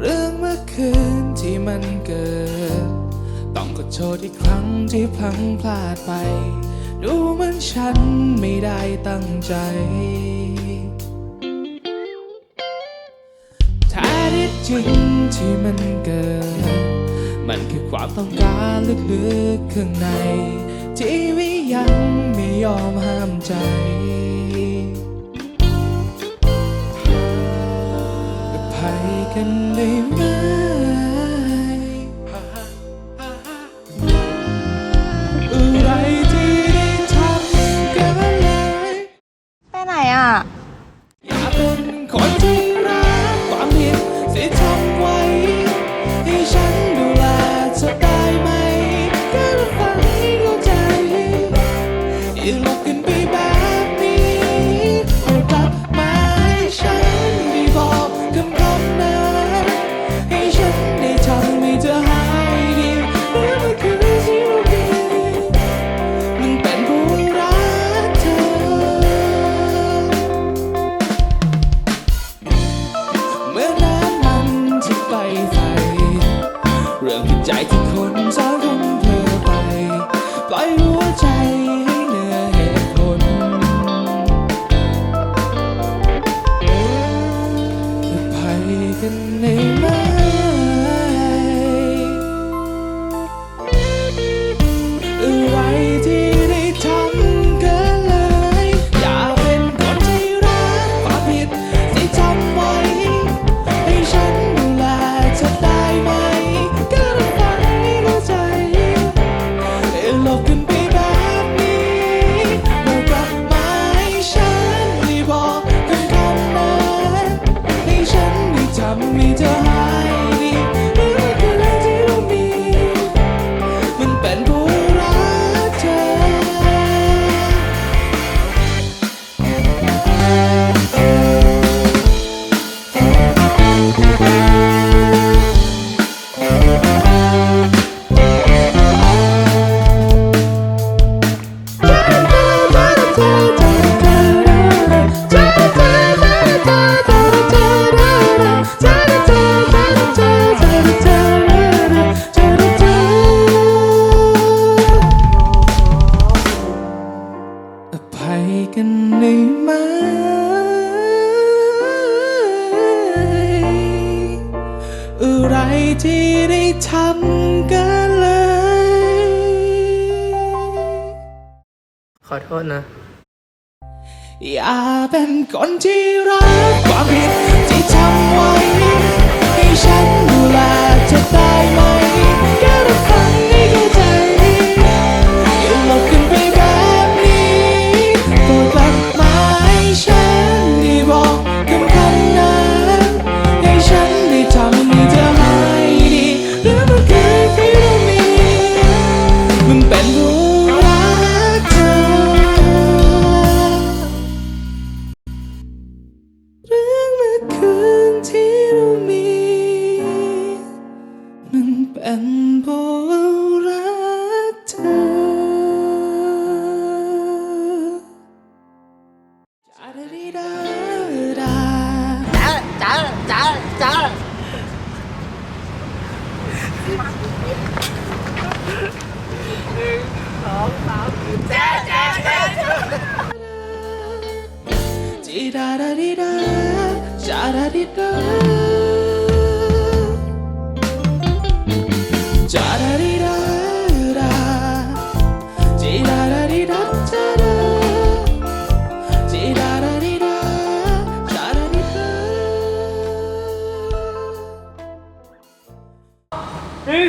เรื่องเมื่อคืนที่มันเกิด ต้องขอโทษอีกครั้งที่พลังพลาดไปดูเหมือนฉันไม่ได้ตั้งใจ จริงที่มันเกิด มันคือความต้องการลึกๆข้างใน ที่วิยังไม่ยอมห้ามใจอภัยกันได้ไหม ที่คนสองคนเธอไป ปล่อยหัวใจให้เหนือเหตุผลอภัยกันได้ไหมำ ที่ได้ทำกันเลย ขอโทษนะ อย่าเป็นคนที่รักความผิดที่ทำไว้ ให้ฉันดูแลเธอ ดาดาดีดาจาดาดีดาจาดาดีดาดาจีดาดาดีดาจาดาจีดาดาดีดาจาดาดีดาเฮ้ย